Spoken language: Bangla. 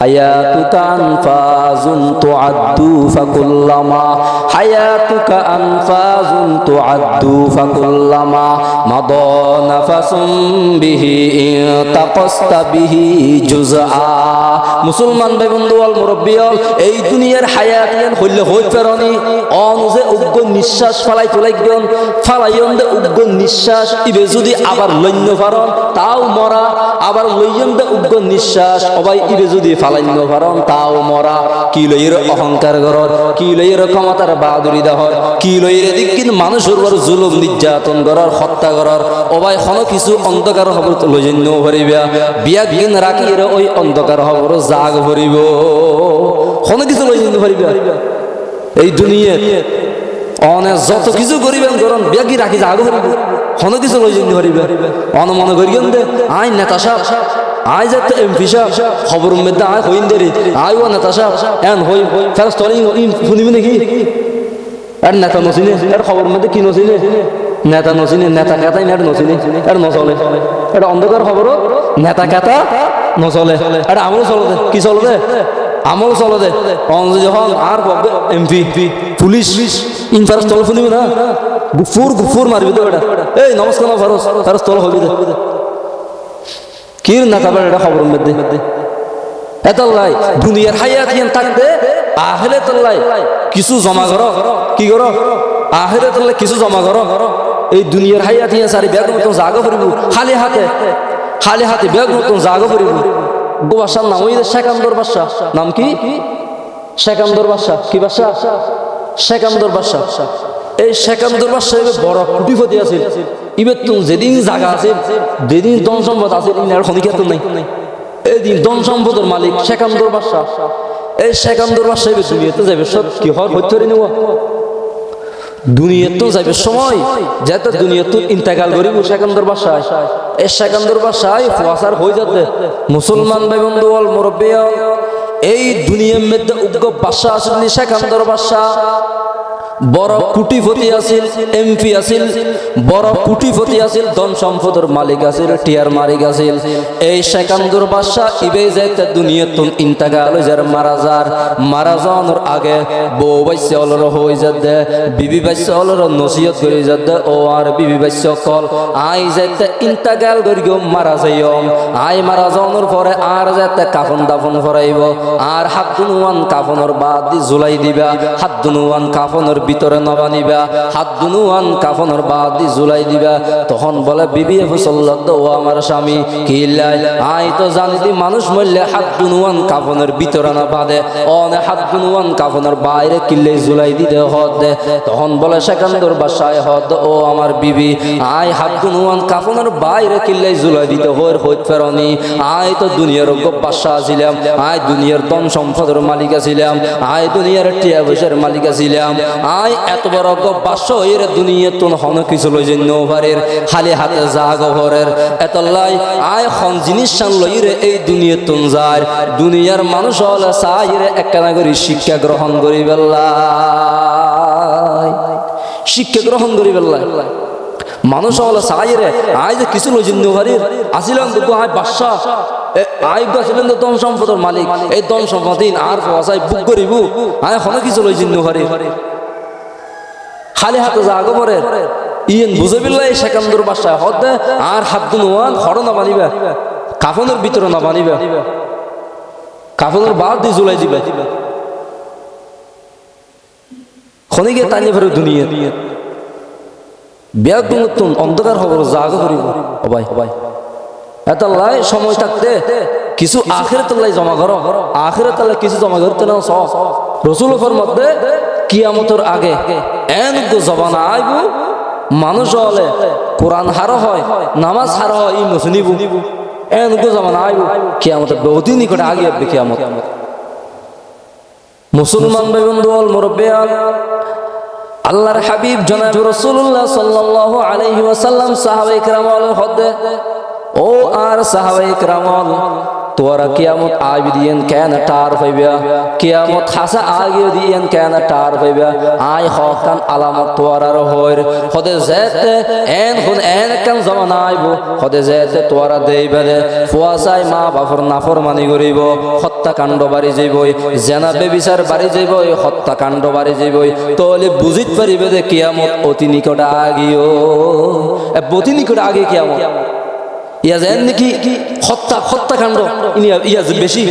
حياتك أنفاز تعد فكلما حياتك أنفاز تعد فكلما مضى نفس به انتقصت به جزءا মুসলমান ভাই বন্ধু অল মুরব্বী অল এই দুনিয়ার হায়াত ইয়ান হইলে হই ফেরনি অনুজে উগ্র নিঃশ্বাস ফালাই তোলাইগন ফালাইয়ন দে উগ্র নিঃশ্বাস ইবে যদি আবার লইন্য ফারন তাও মরা আবার লইয়ন দে উগ্র নিঃশ্বাস অবাই ইবে যদি ফালাইন্য ফারন তাও মরা। কি লইয়ের অহংকার গরর কি লইয়ের ক্ষমতার বাহাদুরি দেহর। কি লইয়ের দিক মানুষের বড় জুলুম, নির্যাতন গরর, হত্যা গরর। অবাই হন কিছু অন্ধকার খবর তো লইজন্য ভরিবা। বিয়া দিন রাখি এর ওই অন্ধকার খবর জাগ ভরিব। হন কিছু লইজন্য ভরিবা। এই দুনিয়া অনে যত কিছু করিবেন করন ব্যাগি রাখি জাগ ভরিব। হন কিছু লইজন্য ভরিবা। অন মনে করিবেন দে আই নেতা সাহেব। আই যাতে সাহেব খবর মধ্যে আয় হইন দেরি। আই ও নেতা সাহেব এন হই তরি শুনিবি নাকি? আর নেতা নচিনে আর খবর মধ্যে কি নচিনে? নেতা নচিনে, নেতা কেতাই নেট নচিনে আর নচলে। এটা অন্ধকার খবর নেতা কেতা নচলে। এটা আমল চলো দে কি চলো দে আমল চলো দে যখন আর পাবে এমপি পুলিশ ইনফারেস তল শুনিবি না? গুফুর গুফুর মারবি তো এটা এই নমস্কার ফারস ফারস তল হবি দে কি নেতা বেড়া এটা খবর মধ্যে? এতলাই দুনিয়ার হায়াত ইয়ান থাকতে আহলে তল্লাই কিছু জমা করো। কি করো? আহলে তল্লাই কিছু জমা করো। এই দুনিয়ার হায়াত ইয়ান সারি ব্যাগ মতন জাগো করিব, খালি হাতে খালি হাতে ব্যাগ মতন জাগো করিব। গো বাসার নাম ওই শেখান্দর বাসা নাম কি? শেখান্দর বাসা কি বাসা শেখান্দর বাসা এই শেখান্দর বাসা বড় কুটিপতি আছিল। ইবে তুমি যেদিন জায়গা আছে, যেদিন ধন সম্পদ আছে ইনার খনিকা তো নাই। এই দিন ধন সম্পদের মালিক শেখান্দর বাসা এই শেখান্দর এবার দুনিয়াতে যাবে সব কি হর হইতে নেব দুনিয়াতে তো যাবে সময় যেতে দুনিয়াতে ইন্তেকাল করিব শেখান্দর বাসায় এই শেখান্দর বাসায় ফুয়াশার হয়ে যাতে মুসলমান ভাই বন্ধু অল মুরব্বী এই দুনিয়ার মধ্যে উগ্র বাসা আসলে শেখান্দর বাসা বড় কুটিপতি আছিল, এমপি আছিল, বড় কুটিপতি আছিল, ধন সম্পদের মালিক আছিল, টিয়ার মালিক আছিল। এই সেকান্দর বাদশাহ ইবে যাইতে দুনিয়াতুন ইন্তাকাল যার মারা যার। মারা যাওয়ার আগে বউ বাইশ্য অলর হয়ে দে বিবি বাইশ্য অলর নসিহত করে দে ও আর বিবি বাইশ্য কল আই যাইতে ইন্তাকাল করি গো মারা যাইম আই মারা যাওয়ার পরে আর যাতে কাফন দাফন করাইব। আর হাত দুনুয়ান কাফনের বাদ দি জুলাই দিবা, হাত দুনুয়ান কাফনের ভিতরে নবানিবা হাত দুনুয়ান কাফনের বাদ জুলাই দিবা। তখন বলে বিবি ফসল্লাদ ও আমার স্বামী। কিল্লাই আই তো জানি দি মানুষ মরলে হাত দুনুয়ান কাফনের ভিতরে না বাঁধে। অনে হাত দুনুয়ান কাফনের বাইরে কিল্লে জুলাই দিতে হদ দে। তখন বলে সেকান্দর বাসায় হদ ও আমার বিবি। আই হাত দুনুয়ান কাফনের বাইরে কিল্লে জুলাই দিতে হর হইত ফেরনি। আই তো দুনিয়ার বাসা ছিলাম। আই দুনিয়ার ধন সম্পদের মালিক আছিলাম আই দুনিয়ার টিয়া পয়সার মালিক আছিলাম আই এত বড় বাসের দুনিয়া তুন হন কিছু লই জন্য ওভারের খালি হাতে যা গভরের এত লাই আয় খন জিনিস সান লই রে এই দুনিয়া তুন যায়। দুনিয়ার মানুষ হলে চাই রে একখানা করে শিক্ষা গ্রহণ করি বেল্লাই শিক্ষা গ্রহণ করি বেল্লাই মানুষ হলে চাই রে আয় যে কিছু লই জন্য ওভারের আসিলাম তো আয় বাদশা আয় ছিলেন তো দম সম্পদের মালিক। এই দম সম্পদ আর বুক করিব আয় হনে কিছু লই জন্য ওভারের খালি হাতে যা আগবরের ইয়েন বুঝে বিল্লাই সেকান্দর বাসায় হদে আর হাত দুনোয়ান হর না বানিবা, কাফনের ভিতরে না বানিবা, কাফনের বাদ দিয়ে জুলাই দিবা। খনিকে টানিয়ে ফেরো দুনিয়া। বিয়া নতুন অন্ধকার খবর জাগ করিব। হবাই হবাই এত লাই সময় থাকতে কিছু আখের তলাই জমা করো। আখের তলাই কিছু জমা করতে না সব। রসুলফের মধ্যে কিয়ামতের আগে এন জবানা আইব, মানুষ হলে কোরআন হার হয়, নামাজ হার হয় ই মুসনিব এন জবানা আইব, কিয়ামতের বহুদিন নিকটে আগে আসবে কিয়ামত। মুসলমান ভাই বন্ধু অল মুরব্বিয়ান আল্লাহর হাবিব জনাব রাসূলুল্লাহ সাল্লাল্লাহু আলাইহি ওয়াসাল্লাম সাহাবায়ে কেরাম হদে, ও আর সাহাবাই রামল তোরা কিয়ামত আবি দিয়েন কেন টার পাইবা কিয়ামত হাসা আগে দিয়েন কেন টার পাইবা আই হকান আলামত তোরার হইর। হদে যেতে এন হুন এন কান জমান আইব? হদে যেতে তোরা দেইবে দে ফুয়াসাই মা বাপর নাফর মানি করিব। হত্যাকাণ্ড বাড়ি যাইবই। জেনা বেবিচার বাড়ি যাইবই। হত্যাকাণ্ড বাড়ি যাইবই। তাহলে বুঝিত পারিবে যে কিয়ামত অতি নিকট আগিও। অতি নিকট আগে কিয়ামত। ইয়া যেন নাকি হত্যা হত্যাকাণ্ড? ইয়াজ বেশি।